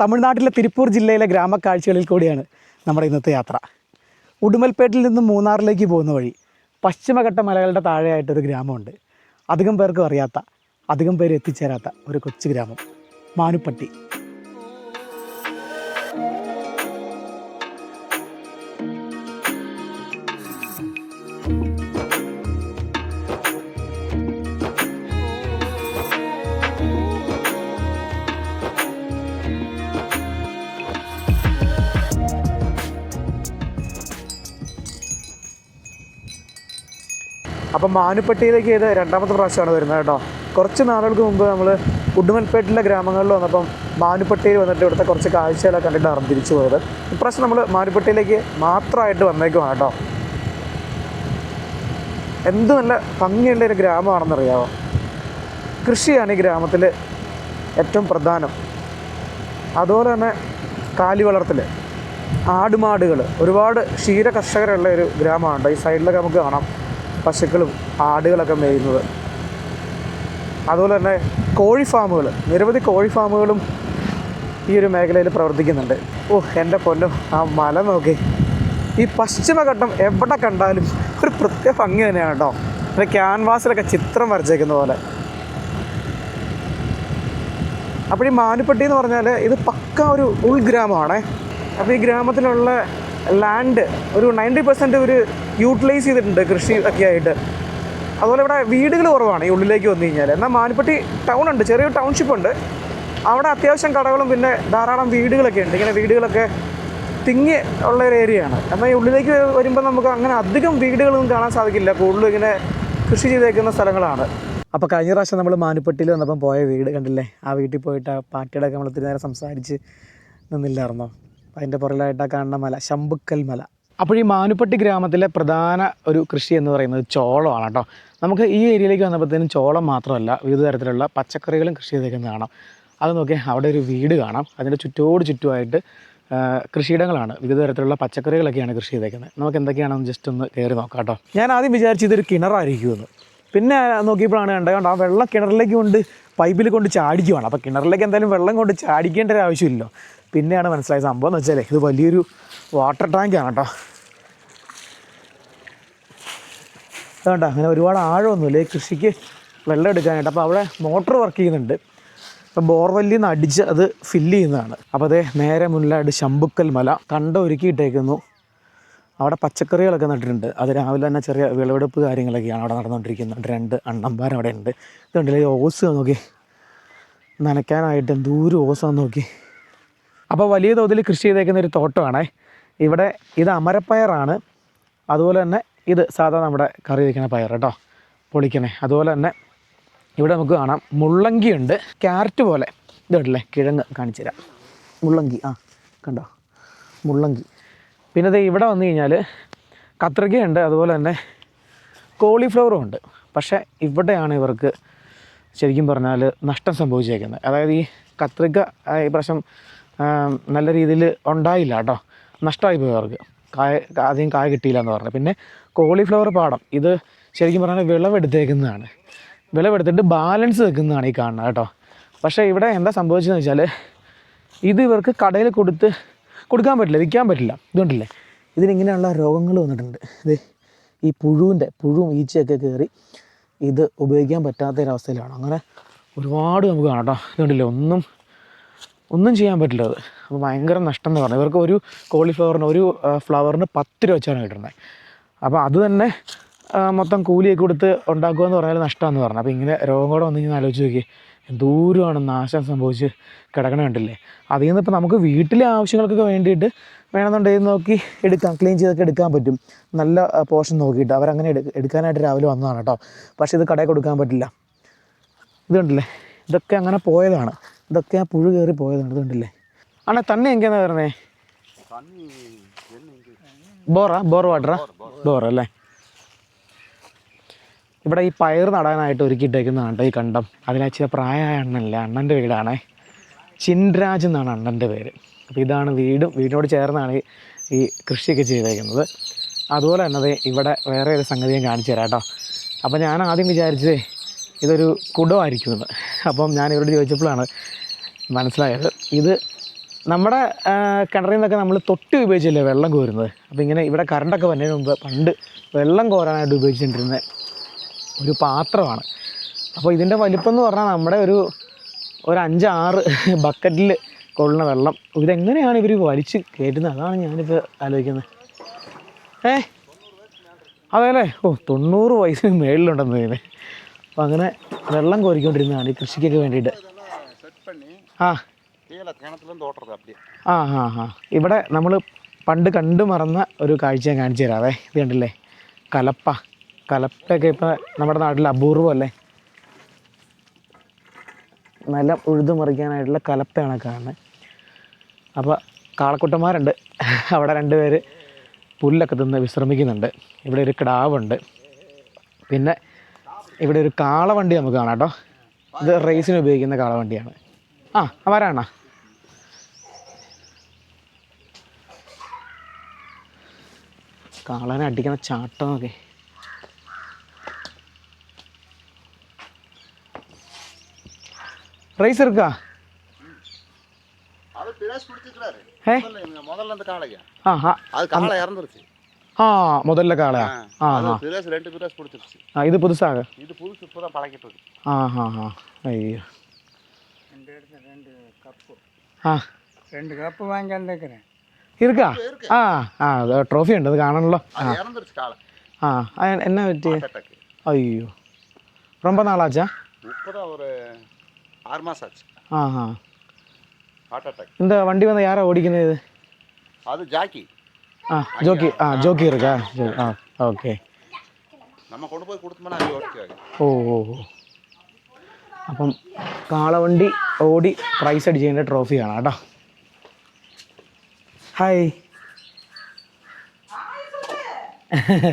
തമിഴ്നാട്ടിലെ തിരുപ്പൂർ ജില്ലയിലെ ഗ്രാമക്കാഴ്ചകളിൽ കൂടിയാണ് നമ്മുടെ ഇന്നത്തെ യാത്ര. ഉടുമൽപേട്ടിൽ നിന്നും മൂന്നാറിലേക്ക് പോകുന്ന വഴി പശ്ചിമഘട്ട മലകളുടെ താഴെയായിട്ടൊരു ഗ്രാമമുണ്ട്. അധികം പേർക്കും അറിയാത്ത അധികം പേര് എത്തിച്ചേരാത്ത ഒരു കൊച്ചു ഗ്രാമം മാനുപ്പട്ടി. അപ്പം മാനുപ്പട്ടിയിലേക്ക് ഇത് രണ്ടാമത്തെ പ്രാവശ്യമാണ് വരുന്നത് കേട്ടോ. കുറച്ച് നാളുകൾക്ക് മുമ്പ് നമ്മൾ ഉടുമൽപേട്ടിലെ ഗ്രാമങ്ങളിൽ വന്നപ്പം മാനുപ്പട്ടിയിൽ വന്നിട്ട് ഇവിടുത്തെ കുറച്ച് കാഴ്ചകളൊക്കെ കണ്ടിട്ടാണ് തിരിച്ചു പോയത്. ഇപ്രാവശ്യം നമ്മൾ മാനുപ്പട്ടിയിലേക്ക് മാത്രമായിട്ട് വന്നേക്കുവാണ് കേട്ടോ. എന്ത് നല്ല ഭംഗിയുള്ള ഒരു ഗ്രാമമാണെന്നറിയാമോ കൃഷിയാണ് ഈ ഗ്രാമത്തിൽ ഏറ്റവും പ്രധാനം. അതുപോലെ തന്നെ കാലി വളർത്തൽ ആടുമാടുകൾ ഒരുപാട് ക്ഷീര കർഷകരുള്ള ഒരു ഗ്രാമമാണ് ഈ സൈഡിലൊക്കെ നമുക്ക് കാണാം. പശുക്കളും ആടുകളൊക്കെ മേയുന്നത്. അതുപോലെ തന്നെ കോഴി ഫാമുകൾ നിരവധി കോഴി ഫാമുകളും ഈ ഒരു മേഖലയിൽ പ്രവർത്തിക്കുന്നുണ്ട്. ഓ എന്റെ പൊന്നോ ആ മല നോക്കി. ഈ പശ്ചിമഘട്ടം എവിടെ കണ്ടാലും ഒരു പ്രത്യേക ഭംഗി തന്നെയാണ് കേട്ടോ. പിന്നെ ക്യാൻവാസിലൊക്കെ ചിത്രം വരച്ചേക്കുന്ന പോലെ. അപ്പോൾ ഈ മാനുപ്പട്ടി എന്ന് പറഞ്ഞാൽ ഇത് പക്ക ഒരു ഉൾഗ്രാമമാണേ. അപ്പോൾ ഈ ഗ്രാമത്തിലുള്ള ലാൻഡ് ഒരു നയന്റി പെർസെന്റ് ഒരു യൂട്ടിലൈസ് ചെയ്തിട്ടുണ്ട് കൃഷി ഒക്കെ ആയിട്ട്. അതുപോലെ ഇവിടെ വീടുകൾ കുറവാണ് ഈ ഉള്ളിലേക്ക് വന്നു കഴിഞ്ഞാൽ എന്നാൽ മാനിപ്പട്ടി ടൗൺ ഉണ്ട് ചെറിയൊരു ടൗൺഷിപ്പ് ഉണ്ട്. അവിടെ അത്യാവശ്യം കടകളും പിന്നെ ധാരാളം വീടുകളൊക്കെ ഉണ്ട്. ഇങ്ങനെ വീടുകളൊക്കെ തിങ്ങി ഉള്ള ഒരു ഏരിയയാണ് എന്നാൽ ഈ ഉള്ളിലേക്ക് വരുമ്പോൾ നമുക്ക് അങ്ങനെ അധികം വീടുകളൊന്നും കാണാൻ സാധിക്കില്ല. കൂടുതലും ഇങ്ങനെ കൃഷി ചെയ്തേക്കുന്ന സ്ഥലങ്ങളാണ്. അപ്പോൾ കഴിഞ്ഞ പ്രാവശ്യം നമ്മൾ മാനിപ്പട്ടിയിൽ വന്നപ്പം പോയ വീട് കണ്ടില്ലേ? ആ വീട്ടിൽ പോയിട്ട് ആ പാട്ടിയുടെ ഒക്കെ നമ്മൾ ഒത്തിരി നേരം സംസാരിച്ച് നിന്നില്ലായിരുന്നോ? അതിന്റെ പുറകിലായിട്ട് ആ കാണുന്ന മല ശമ്പുക്കൽ മല. അപ്പോൾ ഈ മാനുപ്പട്ടി ഗ്രാമത്തിലെ പ്രധാന ഒരു കൃഷി എന്ന് പറയുന്നത് ചോളമാണ് കേട്ടോ നമുക്ക് ഈ ഏരിയയിലേക്ക് വന്നപ്പോഴത്തേനും ചോളം മാത്രമല്ല വിവിധ തരത്തിലുള്ള പച്ചക്കറികളും കൃഷി ചെയ്തേക്കുന്നത് കാണാം. അത് നോക്കി അവിടെ ഒരു വീട് കാണാം. അതിന്റെ ചുറ്റോട് ചുറ്റുമായിട്ട് കൃഷിയിടങ്ങളാണ്. വിവിധ തരത്തിലുള്ള പച്ചക്കറികളൊക്കെയാണ് കൃഷി ചെയ്തേക്കുന്നത്. നമുക്ക് എന്തൊക്കെയാണെന്ന് ജസ്റ്റ് ഒന്ന് കയറി നോക്കാം കേട്ടോ ഞാൻ ആദ്യം വിചാരിച്ചു ഇതൊരു കിണറായിരിക്കുമെന്ന്. പിന്നെ നോക്കിയപ്പോഴാണ് കണ്ടത് ആ വെള്ളം കിണറിലേക്ക് കൊണ്ട് പൈപ്പിൽ കൊണ്ട് ചാടിക്കുവാണ്. അപ്പോൾ കിണറിലേക്ക് എന്തായാലും വെള്ളം കൊണ്ട് ചാടിക്കേണ്ട ഒരു ആവശ്യമില്ലല്ലോ. പിന്നെയാണ് മനസ്സിലായ സംഭവം എന്ന് വെച്ചാൽ ഇത് വലിയൊരു വാട്ടർ ടാങ്കാണ് കേട്ടോ വേണ്ട. അങ്ങനെ ഒരുപാട് ആഴമൊന്നുമില്ല. ഈ കൃഷിക്ക് വെള്ളം എടുക്കാനായിട്ട്. അപ്പോൾ അവിടെ മോട്ടർ വർക്ക് ചെയ്യുന്നുണ്ട്. അപ്പോൾ ബോർവെല്ലിൽ നിന്ന് അടിച്ച് അത് ഫില്ല് ചെയ്യുന്നതാണ്. അപ്പോൾ അതേ നേരെ മുന്നിലായിട്ട് ശമ്പുക്കൽ മല. കണ്ട ഒരുക്കിയിട്ടേക്കുന്നു. അവിടെ പച്ചക്കറികളൊക്കെ നട്ടിട്ടുണ്ട്. അത് രാവിലെ തന്നെ ചെറിയ വിളവെടുപ്പ് കാര്യങ്ങളൊക്കെയാണ് അവിടെ നടന്നുകൊണ്ടിരിക്കുന്നത്. രണ്ട് അണ്ണമ്പാൻ അവിടെ ഉണ്ട്. ഇതുണ്ടല്ലേ ഓസ് നോക്കി. നനയ്ക്കാനായിട്ട് ദൂരെ ഓസാന്ന് നോക്കി. അപ്പോൾ വലിയ തോതിൽ കൃഷി ചെയ്തേക്കുന്ന ഒരു തോട്ടമാണേ. ഇവിടെ ഇത് അമരപ്പയറാണ്. അതുപോലെ തന്നെ ഇത് സാധാ നമ്മുടെ കറി വയ്ക്കുന്ന പയർ കേട്ടോ പൊളിക്കണേ. അതുപോലെ തന്നെ ഇവിടെ നമുക്ക് കാണാം മുള്ളങ്കി ഉണ്ട്. ക്യാരറ്റ് പോലെ. ഇതുണ്ടല്ലേ കിഴങ്ങ് കാണിച്ചു തരാം. മുള്ളങ്കി ആ കണ്ടോ? മുള്ളങ്കി. പിന്നെ ഇത് ഇവിടെ വന്നു കഴിഞ്ഞാൽ കത്രികയുണ്ട് അതുപോലെ തന്നെ കോളിഫ്ലവറും ഉണ്ട്. പക്ഷേ ഇവിടെയാണ് ഇവർക്ക് ശരിക്കും പറഞ്ഞാൽ നഷ്ടം സംഭവിച്ചേക്കുന്നത്. അതായത് ഈ കത്രിക ഈ പ്രാവശ്യം നല്ല രീതിയിൽ ഉണ്ടായില്ല കേട്ടോ. നഷ്ടമായി പോയി അവർക്ക്. കായ അധികം കായ കിട്ടിയില്ല എന്ന് പറഞ്ഞു. പിന്നെ കോളിഫ്ലവർ പാടം. ഇത് ശരിക്കും പറഞ്ഞാൽ വിളവെടുത്തേക്കുന്നതാണ്. വിളവെടുത്തിട്ട് ബാലൻസ് വെക്കുന്നതാണ് ഈ കാണുന്നത് കേട്ടോ. പക്ഷേ ഇവിടെ എന്താ സംഭവിച്ചതെന്ന് വെച്ചാൽ ഇത് ഇവർക്ക് കടയിൽ കൊടുത്ത് കൊടുക്കാൻ പറ്റില്ല വിൽക്കാൻ പറ്റില്ല. ഇതുകൊണ്ടില്ലേ? ഇതിനിങ്ങനെയുള്ള രോഗങ്ങൾ വന്നിട്ടുണ്ട്. ഇത് ഈ പുഴുവിന്റെ പുഴുവും ഈച്ചയൊക്കെ കയറി ഇത് ഉപയോഗിക്കാൻ പറ്റാത്ത ഒരവസ്ഥയിലാണ് അങ്ങനെ ഒരുപാട് നമുക്ക് കാണാം കേട്ടോ. ഇതുകൊണ്ടില്ലേ? ഒന്നും ഒന്നും ചെയ്യാൻ പറ്റില്ല അത്. അപ്പോൾ ഭയങ്കര നഷ്ടം എന്ന് പറഞ്ഞു. ഇവർക്ക് ഒരു കോളിഫ്ലവറിന് ഒരു ഫ്ലവറിന് പത്ത് രൂപ വെച്ചാണ് കിട്ടുന്നത്. അപ്പോൾ അത് തന്നെ മൊത്തം കൂലിയൊക്കെ കൊടുത്ത് ഉണ്ടാക്കുക എന്ന് പറഞ്ഞാൽ നഷ്ടമാണെന്ന് പറഞ്ഞു. അപ്പോൾ ഇങ്ങനെ രോഗം കൂടെ വന്നു കഴിഞ്ഞാൽ ആലോചിച്ച് നോക്കി ദൂരമാണ് നാശം സംഭവിച്ച് കിടക്കണ കണ്ടില്ലേ? അതിൽ നിന്ന് ഇപ്പോൾ നമുക്ക് വീട്ടിലെ ആവശ്യങ്ങൾക്കൊക്കെ വേണ്ടിയിട്ട് വേണമെന്നുണ്ടെങ്കിൽ നോക്കി എടുക്കാം ക്ലീൻ ചെയ്തൊക്കെ എടുക്കാൻ പറ്റും. നല്ല പോർഷൻ നോക്കിയിട്ട്. അവരങ്ങനെ എടു എടുക്കാനായിട്ട് രാവിലെ വന്നതാണ് കേട്ടോ. പക്ഷേ ഇത് കടയിൽ കൊടുക്കാൻ പറ്റില്ല. ഇത് കണ്ടില്ലേ? ഇതൊക്കെ അങ്ങനെ പോയതാണ്. ഇതൊക്കെ ആ പുഴു കയറി പോയതാണ്. ഇത് കണ്ടില്ലേ? ആണേ തന്നെ എങ്ങനെയാ പറഞ്ഞേ ബോറാ ബോർ വാട്ടറാ? അല്ലേ ഇവിടെ ഈ പയർ നടാനായിട്ട് ഒരുക്കിയിട്ടേക്കുന്നതാണ് കേട്ടോ ഈ കണ്ടം. അതിലച്ചിരി പ്രായമായ അണ്ണനല്ലേ? അണ്ണന്റെ വീടാണേ. ചിൻരാജ് എന്നാണ് അണ്ണന്റെ പേര്. അപ്പോൾ ഇതാണ് വീടും. വീടിനോട് ചേർന്നാണ് ഈ കൃഷിയൊക്കെ ചെയ്തേക്കുന്നത്. അതുപോലെ തന്നെ ഇവിടെ വേറെ ഒരു സംഗതി ഞാൻ കാണിച്ചു തരാം കേട്ടോ. അപ്പോൾ ഞാൻ ആദ്യം വിചാരിച്ചത് ഇതൊരു കുടമായിരിക്കുമെന്ന്. അപ്പം ഞാൻ ഇവരോട് ചോദിച്ചപ്പോഴാണ് മനസ്സിലായത്. ഇത് നമ്മുടെ കിണറിൽ നിന്നൊക്കെ നമ്മൾ തൊട്ടി ഉപയോഗിച്ചല്ലേ വെള്ളം കോരുന്നത്? അപ്പോൾ ഇങ്ങനെ ഇവിടെ കറണ്ടൊക്കെ വന്നതിന് മുമ്പ് പണ്ട് വെള്ളം കോരാനായിട്ട് ഉപയോഗിച്ചുകൊണ്ടിരുന്ന ഒരു പാത്രമാണ്. അപ്പോൾ ഇതിന്റെ വലിപ്പം എന്ന് പറഞ്ഞാൽ നമ്മുടെ ഒരു ഒരു അഞ്ചാറ് ബക്കറ്റിൽ കൊള്ളുന്ന വെള്ളം. ഇതെങ്ങനെയാണ് ഇവർ വലിച്ച് കയറ്റുന്നത് അതാണ് ഞാനിപ്പോൾ ആലോചിക്കുന്നത്. ഏ അതെയല്ലേ ഓ തൊണ്ണൂറ് വയസ്സിന് മേളിലുണ്ടെന്ന് ഇതിന് അപ്പോൾ അങ്ങനെ വെള്ളം കോരിക്കൊണ്ടിരുന്നതാണ് ഈ കൃഷിക്കൊക്കെ വേണ്ടിയിട്ട്. ആ ആ ഹാ ഹാ ഇവിടെ നമ്മൾ പണ്ട് കണ്ടു മറന്ന ഒരു കാഴ്ച ഞാൻ കാണിച്ചു തരാവേ ഇത് കണ്ടില്ലേ? കലപ്പ. കലപ്പയൊക്കെ ഇപ്പം നമ്മുടെ നാട്ടിൽ അപൂർവമല്ലേ? നല്ല ഉഴുതു മറിക്കാനായിട്ടുള്ള കലപ്പയാണ് കാണുന്നത് അപ്പോൾ കാളക്കുട്ടന്മാരുണ്ട്. അവിടെ രണ്ടുപേർ പുല്ലൊക്കെ തിന്ന് വിശ്രമിക്കുന്നുണ്ട്. ഇവിടെ ഒരു കിടാവുണ്ട്. പിന്നെ ഇവിടെ ഒരു കാളവണ്ടി നമുക്ക് കാണാം കേട്ടോ. ഇത് റേസിന് ഉപയോഗിക്കുന്ന കാളവണ്ടിയാണ്. ആ വരാണ കാളനെ അടിക്കണ ചാട്ടം നോക്കെ റേസ് എടുക്കാ அது பிராஸ் பிடிச்சிக்கிறாரு ഏ முதல்ல முதல்ல அந்த காளைங்க ആ ആ அது காளை இறந்துருச்சு ആ മുതലിലെ കാളയാ ആ அது ആ பிராஸ் ரெண்டு பிராஸ் பிடிச்சிருச்சு ആ ഇത് പുതുസാക இது புதுசு இப்போ தான் பழகிட்டு இருக்கு ആ ഹാ ഹാ അയ്യോ ആ ரெண்டு கப்பு வாங்கி வந்துக்கிறேன் ഇരിക്കാ ആ ആ ട്രോഫി ഉണ്ട് അത് കാണണല്ലോ அது இறந்துருச்சு காளை ആ ആ, എന്നാ പറ്റി அட்டாக்கு അയ്യോ ரொம்ப നാളാച്ചാ இப்போ தான் ஒரு ஆறு மாதம் ஆச்சு ആ ആ ஹார்ட் அட்டாக் இந்த வண்டி வந்து யாரா ஓடிக்கிறது இது அது ஜாக்கி ஆ ஜோக்கி ஆ ஜோக்கி இருக்கா ஜோ ஆ ஓகே நம்ம கொண்டு போய் கொடுத்தோம்னா அது ஓடிக்காது ഓ ഓ ഓ അപ്പം കാളവണ്ടി ഓടി പ്രൈസ് അടിച്ചതിന്റെ ട്രോഫി കാണാം കേട്ടോ. ഹായ്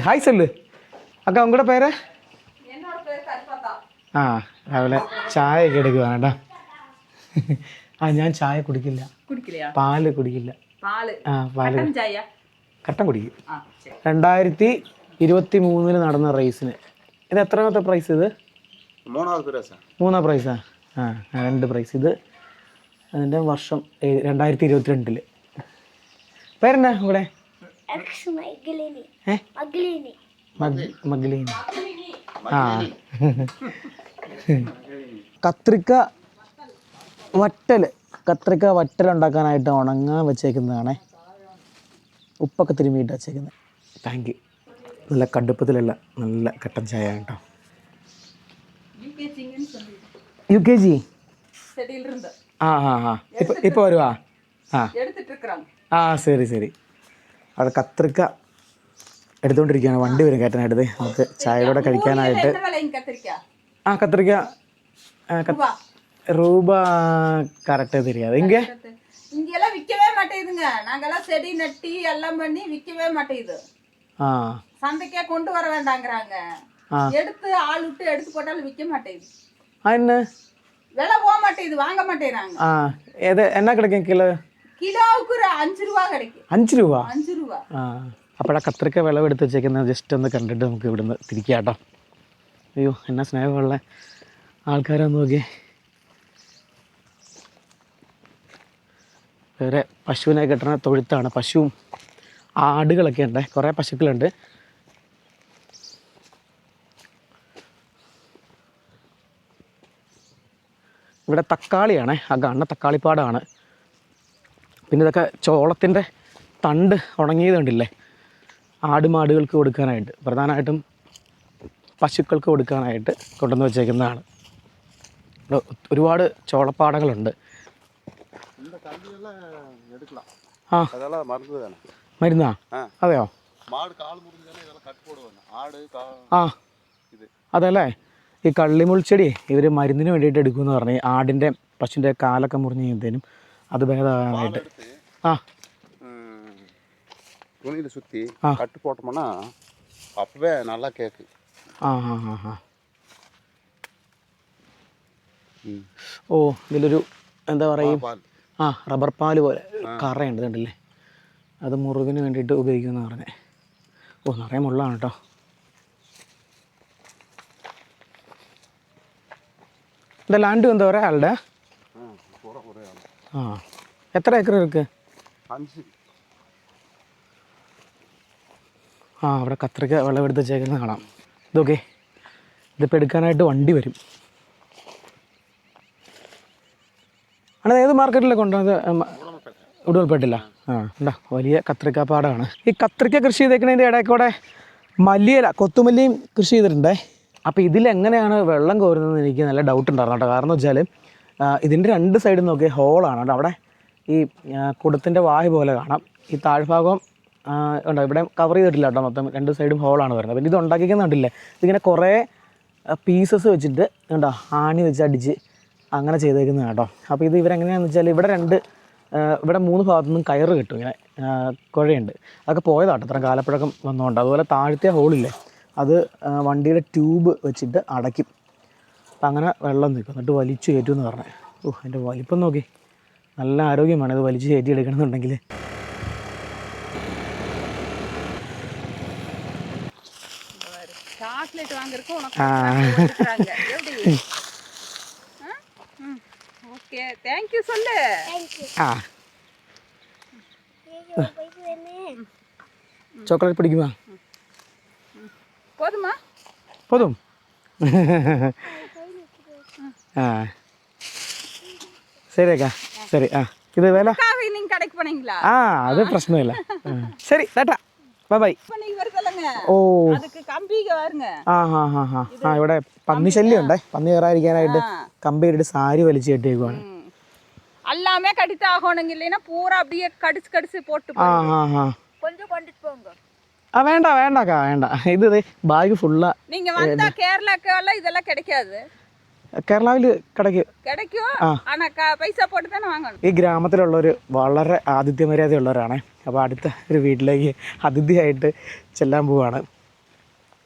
ഹായ് സെൽ അക്ക ഉങ്ങളുടെ പേര്? ആ രാവിലെ ചായ ഒക്കെ എടുക്കുവാണ് കേട്ടോ. ആ ഞാൻ ചായ കുടിക്കില്ല. പാൽ കുടിക്കില്ല. ആ പാൽ കട്ടൻ കുടിക്കും. രണ്ടായിരത്തി ഇരുപത്തി മൂന്നിന് നടന്ന റേസിന് ഇത് എത്രാമത്തെ പ്രൈസ് ഇത്? മൂന്നാം പ്രൈസാ ആ? രണ്ട് പ്രൈസ് ഇത് അതിന്റെ വർഷം രണ്ടായിരത്തി ഇരുപത്തിരണ്ടിൽ പേരെന്താ ഇവിടെ? മഗ്ലീനി. ആ. കത്രിക്ക വട്ടൽ കത്രിക്ക വട്ടൽ ഉണ്ടാക്കാനായിട്ട് ഉണങ്ങാൻ വെച്ചേക്കുന്നതാണേ. ഉപ്പൊക്കെ തിരുമ്മിയിട്ട് വെച്ചേക്കുന്നത് താങ്ക് യു നല്ല കടുപ്പത്തിലുള്ള നല്ല കട്ടൻ ചായ കേട്ടോ யூகேஜி. ஆ ஆ ஆ. இப்போ இப்போ வருவா? ஆ. ஆ சரி சரி. അവിടെ കത്രിക്ക എടുത്തുകൊണ്ടിരിക്കുകയാണ് വണ്ടി വരും കേട്ടനായിട്ട് നമുക്ക് ചായയോടെ കഴിക്കാനായിട്ട് ആ കത്രിക്ക ரூபா கரெக்டாக தெரியாது. இங்கே? இங்கெல்லாம் விற்கவே மாட்டேங்குதுங்க. நாங்கெல்லாம் செடி நட்டி எல்லாம் பண்ணி விற்கவே மாட்டேங்குது. ஆ. சந்தைக்கே கொண்டு வர வேண்டாங்கிறாங்க. எடுத்து ஆள் விட்டு எடுத்து போட்டாலும் விற்க மாட்டேங்குது ஆ, என்ன விலை போக மாட்டேங்குது வாங்க மாட்டேங்கிறாங்க ஆ எது என்ன கிடைக்கும் கிலோ கிலோவுக்கு ஒரு அஞ்சு ரூபா கிடைக்கும் അഞ്ച് രൂപ அஞ்சு ரூபா ആ അപ്പോഴാ കത്രിക്ക വിളവെടുത്ത് വെച്ചേക്കുന്നത് ജസ്റ്റ് ഒന്ന് കണ്ടിട്ട് നമുക്ക് ഇവിടുന്ന് തിരിക്കാം കേട്ടോ അയ്യോ എന്നാ സ്നേഹമുള്ള ആൾക്കാരാന്ന് നോക്കിയേ വേറെ പശുവിനെ കെട്ടുന്ന തൊഴുത്താണ് പശുവും ആടുകളൊക്കെ ഉണ്ട് കുറേ പശുക്കളുണ്ട് ഇവിടെ തക്കാളിയാണ്. ആ കാണുന്ന തക്കാളിപ്പാടാണ്. പിന്നെ ഇതൊക്കെ ചോളത്തിന്റെ തണ്ട് ഉണങ്ങിയത് കണ്ടില്ലേ? ആടുമാടുകൾക്ക് കൊടുക്കാനായിട്ട് പ്രധാനമായിട്ടും പശുക്കൾക്ക് കൊടുക്കാനായിട്ട് കൊണ്ടുവന്ന് വെച്ചേക്കുന്നതാണ്. ഒരുപാട് ചോളപ്പാടങ്ങളുണ്ട്. ആ. മരുന്നാ അതെയോ? ആ. അതല്ലേ? ഈ കള്ളിമുൾച്ചെടി ഇവർ മരുന്നിന് വേണ്ടിയിട്ട് എടുക്കുമെന്ന് പറഞ്ഞ് ആടിൻ്റെ പശുവിൻ്റെ കാലൊക്കെ മുറിഞ്ഞ് കഴിയുമ്പോഴത്തേനും അത് ഭേദമാകാനായിട്ട് எடுத்து ആ துணியில் சுற்றி ஆ. கட்டு போட்டோம்னா அப்பவே நல்லா கேக்கு ആ ആ ആ ആ ம். ഓ ഇതിലൊരു എന്താ പറയും பால் ആ റബ്ബർ പാല് പോലെ കറയുണ്ട് കണ്ടില്ലേ അത് മുറിവിന് വേണ്ടിയിട്ട് ഉപയോഗിക്കുമെന്ന് പറഞ്ഞേ ഓ നിറയെ മുള്ളാണ് കേട്ടോ இந்த லாண்டு வந்து ஒரே ஆளுட ஆ எத்தனை ஏக்கர் இருக்கு அஞ்சு ആ അവിടെ കത്രിക വിളവെടുത്ത് ചേക്കുന്നത് കാണാം. ഇതൊക്കെ ഇതിപ്പോൾ എടുക്കാനായിട്ട് വണ്ടി വരും. ആണ് ഏത് മാർക്കറ്റിലൊക്കെ കൊണ്ടുവന്നത്? ഉടുവൽപ്പെട്ടില്ല ആ ഉണ്ടോ? വലിയ കത്രിക്കാപ്പാടാണ്. ഈ കത്രിക്ക കൃഷി ചെയ്തേക്കുന്നതിന്റെ ഇടയ്ക്കൂടെ മല്ലിയല മല്ലിയില കൊത്തുമല്ലിയും കൃഷി ചെയ്തിട്ടുണ്ടേ. അപ്പോൾ ഇതിലെങ്ങനെയാണ് വെള്ളം കോരുന്നതെന്ന് എനിക്ക് നല്ല ഡൗട്ട് ഉണ്ടായിരുന്നു കേട്ടോ. കാരണം വെച്ചാൽ ഇതിന്റെ രണ്ട് സൈഡും നോക്കി ഹോളാണ് അവിടെ ഈ കുടത്തിന്റെ വായ് പോലെ കാണാം. ഈ താഴ്ഭാഗം ഉണ്ടോ? ഇവിടെ കവർ ചെയ്തിട്ടില്ല കേട്ടോ മൊത്തം. രണ്ട് സൈഡും ഹോളാണ് വരുന്നത്. പിന്നെ ഇത് ഉണ്ടാക്കിക്കുന്നുണ്ടില്ലേ ഇതിങ്ങനെ കുറേ പീസസ് വെച്ചിട്ട് ഉണ്ടോ ആണി വെച്ച് അടിച്ച് അങ്ങനെ ചെയ്തേക്കുന്നത് കേട്ടോ. അപ്പോൾ ഇത് ഇവരെങ്ങനെയാണെന്ന് വെച്ചാൽ ഇവിടെ രണ്ട് ഇവിടെ മൂന്ന് ഭാഗത്തു നിന്നും കയറ് കിട്ടും ഇങ്ങനെ കുഴയുണ്ട്. അതൊക്കെ പോയതാട്ടോ. ഇത്ര കാലപ്പഴക്കം വന്നുകൊണ്ട് അതുപോലെ താഴത്തെ ഹോളില്ലേ അത് ആ, വണ്ടിയുടെ ട്യൂബ് വെച്ചിട്ട് അടയ്ക്കും അപ്പം അങ്ങനെ വെള്ളം നിൽക്കും എന്നിട്ട് വലിച്ചു കയറ്റും എന്ന് പറഞ്ഞത് ഓ അതിൻ്റെ വലിപ്പം നോക്കി നല്ല ആരോഗ്യമാണ് ഇത് വലിച്ചു കയറ്റി എടുക്കണമെന്നുണ്ടെങ്കിൽ சாக்லேட் வாங்குறதுக்கு உனக்கு ஆ. கொடுக்குறாங்க. எப்படி ஓகே தேங்க்யூ சொல்லு தேங்க்யூ ആ போயிட்டு வரேன் ചോക്ലേറ്റ് പിടിക്കുമോ போதுமா പോതും ആ ശരി അക്കാ ശരി ആ ഇത് വില காஃபி நீங்க கடைக்கு போனீங்களா ആ അത് പ്രശ്നമില്ല ആ. ശരി ടാറ്റാ ബൈ ബൈ இப்ப நீங்க வருதல்லங்க ഓ அதுக்கு கம்பிக வருங்க ആ ഹാ ഹാ ഹാ ആ ഇവിടെ പന്നി ശല്യം ഉണ്ടേ പന്നി കയറാതിരിക്കാനായിട്ട് കമ്പി ഇട്ടിട്ട് സാരി വലിച്ചു കെട്ടിയേക്കുവാണ് ம். எல்லாமே கடித்து ஆகணுங்க இல்லைன்னா பூரா அப்படியே கடிச்சு கடிச்சு போட்டு ആ ഹാ ഹാ கொஞ்சம் கொண்டுட்டு போங்க ആ വേണ്ട വേണ്ട അക്കാ വേണ്ട ഇത് ദേ ബാഗ് ഫുള്ളാ நீங்க வந்தா கேரளாக்கு எல்லாம் இதெல்லாம் கிடைக்காது കേരളാവിൽ കടയ്ക്ക് கிடைக்கும் ஆனா க- பைசா போட்டு தானே வாங்கணும் ഈ ഗ്രാമത്തിലുള്ളവർ വളരെ ആതിഥ്യ മര്യാദയുള്ളവരാണ് അപ്പോൾ അടുത്ത ഒരു വീട്ടിലേക്ക് അതിഥിയായിട്ട് ചെല്ലാൻ പോവാണ്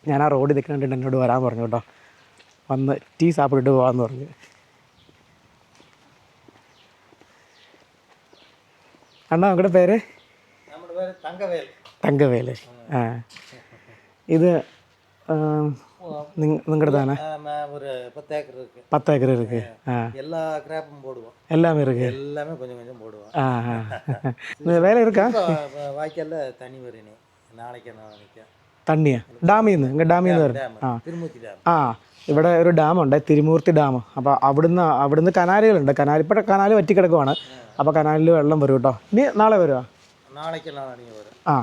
ഞാൻ ആ റോഡിൽ നിൽക്കുന്നുണ്ട് എന്നോട് വരാൻ പറഞ്ഞു കേട്ടോ വന്ന് ടീ സാപ്പിട്ടിട്ട് പോകാമെന്ന് പറഞ്ഞു അണ്ണാ നമ്മുടെ പേര് തങ്കവേല് ആ ഇത് നിങ്ങളുടെതാണ് ஒரு பத்து ஏக்கர் இருக்கு பத்து இருக்கு போடுவோம் எல்லாமே இருக்கு எல்லாமே கொஞ்சம் கொஞ்சம் போடுவோம் வேலை இருக்கா வாய்க்காலில் தனி வரணி നാളേക്ക് നാളേക്ക് തണ്ണിയാ. ഡാമിൽ നിന്ന് ഇങ്ങനെ ഡാമിൽ നിന്ന് വരണം ആ. ഇവിടെ ഒരു ഡാം ഉണ്ട് തിരുമൂർത്തി ഡാം. അപ്പോൾ അവിടുന്ന് അവിടുന്ന് കനാലുകളുണ്ട്. കനാൽ ഇപ്പോൾ കനാൽ വറ്റിക്കിടക്കുവാണ്. അപ്പോൾ കനാലിൽ വെള്ളം വരും കേട്ടോ ഇനി നാളെ വരുവാ? നാളേക്ക് ആ.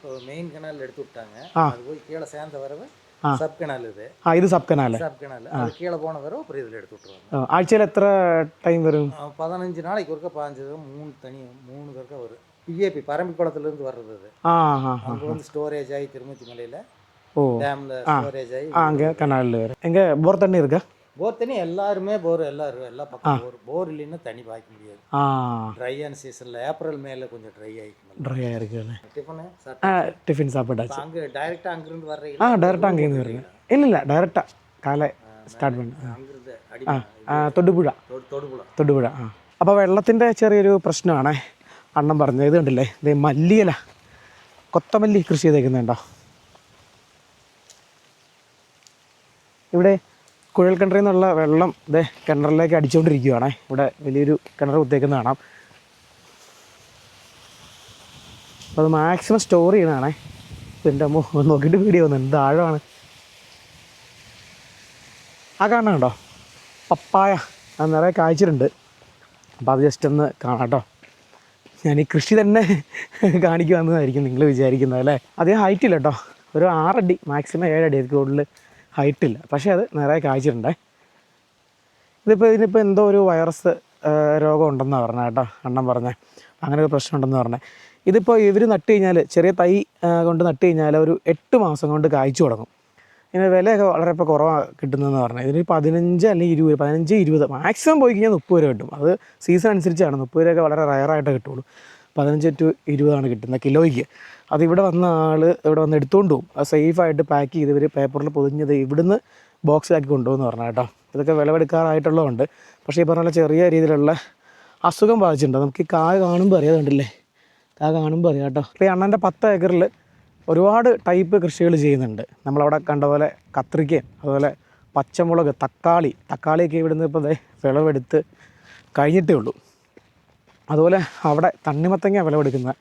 இப்போ மெயின் கனால் எடுத்து விட்டாங்க. அது போய் கீழே சேர்ந்த வரவை சப் கனால் இது. இது சப் கனால் சப் கனால் அது கீழே போன வரவு அப்புறம் இதில் எடுத்து விட்டுருவாங்க. ஆட்சியில் எத்தனை டைம் வரும்? பதினஞ்சு நாளைக்கு ஒருக்க பாஞ்சு மூணு தனி மூணு ஒருக்க வரும். பிஏபி பரம்பிக்குளத்துலேருந்து வர்றது அது. அங்கே வந்து ஸ்டோரேஜ் ஆகி திருமூர்த்தி மலையில் ஓ. டேமில் ஸ்டோரேஜ் ஆகி அங்கே கனால் எங்கே போர் தண்ணி இருக்கா? போர் தண்ணி எல்லாருமே போர் எல்லாரும் எல்லா பக்கம் போர் போர் இல்லைன்னா தண்ணி பாய்க்க முடியாது ட்ரை ஆன சீசன்ல ஏப்ரல் மேல கொஞ்சம் ட்ரை ஆகிக்கும் ட்ரை ஆயிருக்கு டிஃபனு டிஃபன் சாப்பிட்டாச்சு டைரக்டா அங்க இருந்து வர்றீங்க ஆ டைரக்டா அங்க இருந்து வர்றீங்க இல்ல இல்ல டைரக்டா காலை സ്റ്റാർട്ട് വേണം தொடுபுழ தொடுபுழ தொடுபுழ ആ അപ്പോൾ വെള്ളത്തിന്റെ ചെറിയൊരു പ്രശ്നമാണ് അണ്ണം പറഞ്ഞത് ഇത് കണ്ടില്ലേ ഇത് മല്ലിയല കൊത്തമല്ലി കൃഷി ചെയ്തേക്കുന്നുണ്ടോ ഇവിടെ കുഴൽ കിണറിൽ നിന്നുള്ള വെള്ളം ഇതേ കിണറിലേക്ക് അടിച്ചുകൊണ്ടിരിക്കുകയാണേ ഇവിടെ വലിയൊരു കിണർ കുത്തേക്കുന്ന കാണാം. അത് മാക്സിമം സ്റ്റോർ ചെയ്യണതാണേ. എന്റെ അമ്മ നോക്കിയിട്ട് വീഡിയോ വന്നു എന്ത് ആഴമാണ്. ആ കാണണം കേട്ടോ പപ്പായ. അത് നിറയെ കായ്ച്ചിട്ടുണ്ട്. അപ്പോൾ അത് ജസ്റ്റ് ഒന്ന് കാണാം കേട്ടോ. ഞാൻ ഈ കൃഷി തന്നെ കാണിക്കുമെന്നതായിരിക്കും നിങ്ങൾ വിചാരിക്കുന്നത് അല്ലേ? അധികം ഹൈറ്റ് ഇല്ല കേട്ടോ. ഒരു ആറടി മാക്സിമം ഏഴടി അതിൽ കൂടുതൽ. ഹൈറ്റ് ഇല്ല പക്ഷേ അത് നിറയെ കായ്ച്ചിട്ടുണ്ടേ. ഇതിപ്പോൾ ഇതിനിപ്പോൾ എന്തോ ഒരു വൈറസ് രോഗം ഉണ്ടെന്നാണ് പറഞ്ഞത് കേട്ടോ അണ്ണം പറഞ്ഞത് അങ്ങനെ ഒരു പ്രശ്നം ഉണ്ടെന്ന് പറഞ്ഞത് ഇതിപ്പോൾ ഇവർ നട്ട് കഴിഞ്ഞാൽ ചെറിയ തൈ കൊണ്ട് നട്ട് കഴിഞ്ഞാൽ ഒരു എട്ട് മാസം കൊണ്ട് കായ്ച്ചു തുടങ്ങും. ഇതിന് വിലയൊക്കെ വളരെ ഇപ്പോൾ കുറവാണ് കിട്ടുന്നതെന്ന് പറഞ്ഞാൽ ഇതിന് പതിനഞ്ച് അല്ലെങ്കിൽ ഇരുപത് പതിനഞ്ച് ഇരുപത് മാക്സിമം പോയി കഴിഞ്ഞാൽ മുപ്പത് രൂപ കിട്ടും. അത് സീസൺ അനുസരിച്ചാണ്. മുപ്പത് രൂപയൊക്കെ വളരെ റയറായിട്ട് കിട്ടുള്ളൂ. പതിനഞ്ച് ടു ഇരുപതാണ് കിട്ടുന്നത് കിലോയ്ക്ക്. അത് ഇവിടെ വന്ന ആൾ ഇവിടെ വന്ന് എടുത്തുകൊണ്ട് പോകും അത് സേഫായിട്ട് പാക്ക് ചെയ്ത് ഇവർ പേപ്പറിൽ പൊതിഞ്ഞത് ഇവിടുന്ന് ബോക്സിലാക്കി കൊണ്ടുപോകുമെന്ന് പറഞ്ഞാൽ കേട്ടോ. ഇതൊക്കെ വിളവെടുക്കാറായിട്ടുള്ളതുണ്ട്. പക്ഷേ ഈ പറഞ്ഞ ചെറിയ രീതിയിലുള്ള അസുഖം ബാധിച്ചിട്ടുണ്ട്. നമുക്ക് ഈ കായ കാണുമ്പോൾ അറിയാതെ കണ്ടില്ലേ? കായ കാണുമ്പോൾ അറിയാം കേട്ടോ. ഇപ്പോൾ ഈ അണ്ണന്റെ പത്ത് ഏക്കറിൽ ഒരുപാട് ടൈപ്പ് കൃഷികൾ ചെയ്യുന്നുണ്ട്. നമ്മളവിടെ കണ്ട പോലെ കത്രിക്കയും അതുപോലെ പച്ചമുളക് തക്കാളി. തക്കാളിയൊക്കെ ഇവിടുന്ന് ഇപ്പോൾ വിളവെടുത്ത് കഴിഞ്ഞിട്ടേ ഉള്ളൂ. അതുപോലെ അവിടെ തണ്ണിമത്തങ്ങ വിളവെടുക്കുന്ന